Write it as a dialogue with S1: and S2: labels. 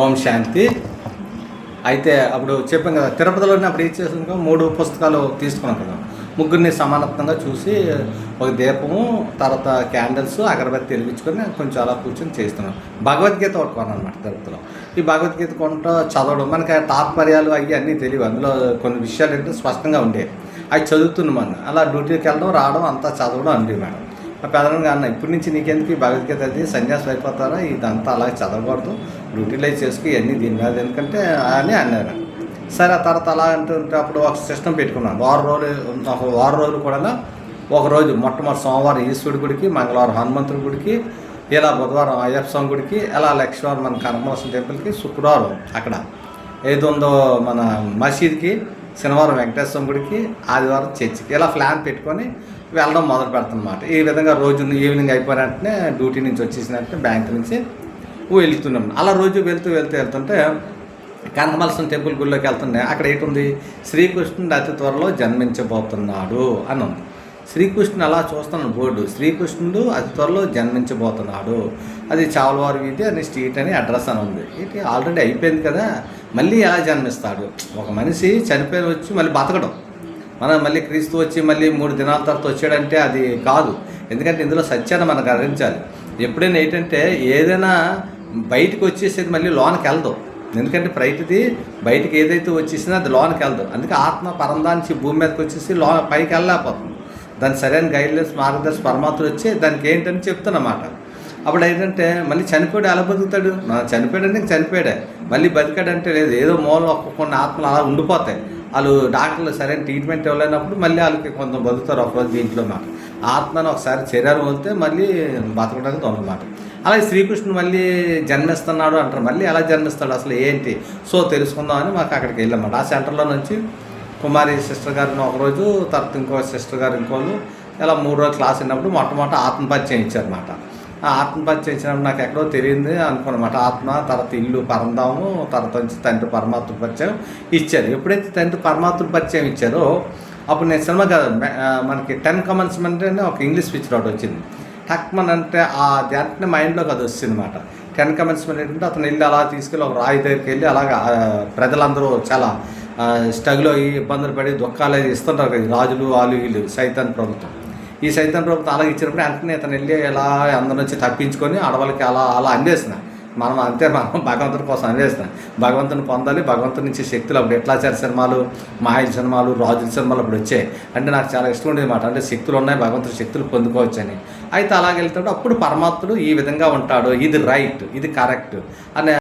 S1: ఓం శాంతి. అయితే అప్పుడు చెప్పాం కదా తిరుపతిలోనే అప్పుడు ఏం చేసాం మూడు పుస్తకాలు తీసుకున్నాం కదా. ముగ్గురిని సమానత్వంగా చూసి ఒక దీపము తర్వాత క్యాండిల్స్ అగరబత్తి వెలిగించుకొని కొంచెం అలా కూర్చొని చేస్తున్నాం. భగవద్గీత ఒకటి కొన్నాను అనమాట తిరుపతిలో. ఈ భగవద్గీత కొంట చదవడం మనకి తాత్పర్యాలు అవి అన్నీ తెలియవు. అందులో కొన్ని విషయాలు ఏంటంటే స్పష్టంగా ఉండేవి. అవి చదువుతున్నాం మనం. అలా డ్యూటీకి వెళ్ళడం రావడం అంతా చదవడం అండి మేడం. ఆ పెదనాన్న అన్న ఇప్పటి నుంచి నీకెందుకు ఈ భగవద్గీత అది సన్యాసం అయిపోతారా? ఇదంతా అలా చదవకూడదు. యూటిలైజ్ చేసుకు ఇవన్నీ దీని మీద ఎందుకంటే అని అన్నారు. సరే ఆ తర్వాత అలా అంటుంటే అప్పుడు ఒక సిస్టమ్ పెట్టుకున్నాను వారం రోజులు ఒక వారం రోజులు కూడా ఒక రోజు మొట్టమొదటి సోమవారం ఈశ్వరుడి గుడికి మంగళవారం హనుమంతుడి గుడికి ఇలా బుధవారం అయ్యప్ప స్వామి గుడికి ఇలా లక్ష్మీవారం మన కనకమలసం టెంపుల్కి శుక్రవారం అక్కడ ఏది ఉందో మన మసీద్కి శనివారం వెంకటేశ్వర గుడికి ఆదివారం చర్చికి ఇలా ప్లాన్ పెట్టుకొని వెళ్ళడం మొదలు పెడతానమాట ఈ విధంగా రోజు ఈవినింగ్ అయిపోయిన వెంటనే డ్యూటీ నుంచి వచ్చేసిన వెంటనే బ్యాంక్ నుంచి వెళ్తున్నాం. అలా రోజు వెళ్తూ వెళ్తూ వెళ్తుంటే కనకమలసం టెంపుల్ గుడిలోకి వెళ్తుండే అక్కడ ఏంటుంది? శ్రీకృష్ణుడు అతి త్వరలో జన్మించబోతున్నాడు అని ఉంది. శ్రీకృష్ణుడు అలా చూస్తున్నాను బోర్డు. శ్రీకృష్ణుడు అతి త్వరలో జన్మించబోతున్నాడు. అది చావలవారి వీధి అని స్ట్రీట్ అని అడ్రస్ అని ఉంది. ఏంటి? ఆల్రెడీ అయిపోయింది కదా. మళ్ళీ ఎలా జన్మిస్తాడు? ఒక మనిషి చనిపోయిన వచ్చి మళ్ళీ బతకడం. మనం మళ్ళీ క్రీస్తు వచ్చి మళ్ళీ మూడు దినాల తర్వాత వచ్చాడంటే అది కాదు. ఎందుకంటే ఇందులో సత్యాన్ని మనకు గ్రహించాలి ఎప్పుడైనా ఏంటంటే ఏదైనా బయటకు వచ్చేసేది మళ్ళీ లోనకి వెళ్దాం ఎందుకంటే ప్రతిది బయటకు ఏదైతే వచ్చేసినా అది లోనకి వెళ్దాం అందుకే ఆత్మ పరందానికి భూమి మీదకి వచ్చేసి లో పైకి వెళ్ళలేకపోతుంది. దాని సరైన గైడ్లైన్స్ మార్గదర్శి పరమాత్ముడు వచ్చి దానికి ఏంటని చెప్తున్నమాట. అప్పుడు ఏంటంటే మళ్ళీ చనిపోయాడు ఎలా బతుకుతాడు? చనిపోయాడంటే చనిపోయాడే మళ్ళీ బతికాడంటే లేదు. ఏదో మూలం ఒక్క కొన్ని ఆత్మలు అలా ఉండిపోతాయి. వాళ్ళు డాక్టర్లు సరైన ట్రీట్మెంట్ ఇవ్వలేనప్పుడు మళ్ళీ వాళ్ళకి కొంత బతుకుతారు ఒకరోజు దీంట్లో మాట. ఆత్మను ఒకసారి శరీరం వదిలితే మళ్ళీ బతకడానికి దొంగమాట అలాగే శ్రీకృష్ణుడు మళ్ళీ జన్మిస్తున్నాడు అంటారు. మళ్ళీ ఎలా జన్మిస్తాడు? అసలు ఏంటి? సో తెలుసుకుందామని మాకు అక్కడికి వెళ్ళామాట ఆ సెంటర్లో నుంచి కుమారి సిస్టర్ గారిని ఒకరోజు తర్వాత ఇంకో సిస్టర్ గారు ఇంకోళ్ళు ఇలా మూడు రోజులు క్లాస్ విన్నప్పుడు మొట్టమొదటి ఆత్మపరిచయం ఇచ్చారన్నమాట ఆ ఆత్మపరిచయం ఇచ్చినప్పుడు నాకు ఎక్కడో తెలియదు అనుకున్నమాట. ఆత్మ తర్వాత ఇల్లు పరందాము తర్వాత నుంచి తండ్రి పరమాత్మ పరిచయం ఇచ్చారు. ఎప్పుడైతే తండ్రి పరమాత్మ పరిచయం ఇచ్చారో అప్పుడు నేను సినిమా కాదు మనకి టెన్ కమెంట్స్మెంట్ అనే ఒక ఇంగ్లీష్ పిక్చర్ ఒకటి వచ్చింది. టక్మన్ అంటే ఆ దాంట్ని మైండ్లోకి అది వచ్చింది అనమాట టెన్ కమెంట్స్మెంట్ ఏంటంటే అతను వెళ్ళి అలా తీసుకెళ్ళి ఒక రాయి దగ్గరికి వెళ్ళి అలాగా ప్రజలందరూ చాలా స్ట్రగుల్ అయ్యి ఇబ్బందులు పడి దుఃఖాలు అది ఇస్తుంటారు కదా రాజులు వాళ్ళు వీళ్ళు సైతాన్ ప్రభుత్వం. ఈ సైతాన్ ప్రభుత్వం అలాగే ఇచ్చినప్పుడు వెంటనే ఇతను వెళ్ళి ఎలా అందరి నుంచి తప్పించుకొని అడవులకి అలా అలా అందేసిన మనం అంతే మనం భగవంతుని కోసం అందేసిన భగవంతుని పొందాలి భగవంతుని నుంచి శక్తులు అప్పుడు ఎట్లాచారి సినిమాలు మాయల సినిమాలు రాజుల సినిమాలు అప్పుడు వచ్చాయి. అంటే నాకు చాలా ఇష్టం ఉండేది మాట. అంటే శక్తులు ఉన్నాయి భగవంతుని శక్తులు పొందుకోవచ్చని. అయితే అలాగ వెళ్తాడు అప్పుడు పరమాత్ముడు ఈ విధంగా ఉంటాడు. ఇది రైట్ ఇది కరెక్ట్ అనే